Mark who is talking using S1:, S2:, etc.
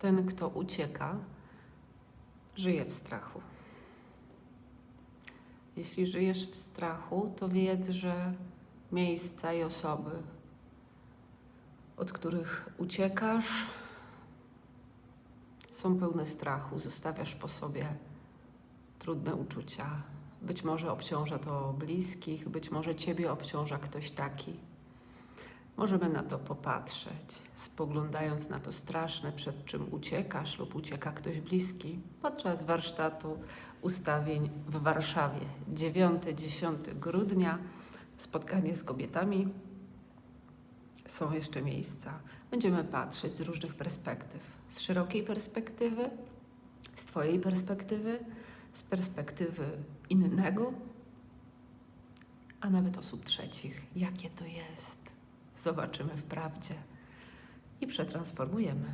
S1: Ten, kto ucieka, żyje w strachu. Jeśli żyjesz w strachu, to wiedz, że miejsca i osoby, od których uciekasz, są pełne strachu. Zostawiasz po sobie trudne uczucia. Być może obciąża to bliskich, być może ciebie obciąża ktoś taki. Możemy na to popatrzeć, spoglądając na to straszne, przed czym uciekasz lub ucieka ktoś bliski, podczas warsztatu ustawień w Warszawie. 9-10 grudnia spotkanie z kobietami. Są jeszcze miejsca. Będziemy patrzeć z różnych perspektyw. Z szerokiej perspektywy, z Twojej perspektywy, z perspektywy innego, a nawet osób trzecich. Jakie to jest? Zobaczymy w prawdzie i przetransformujemy.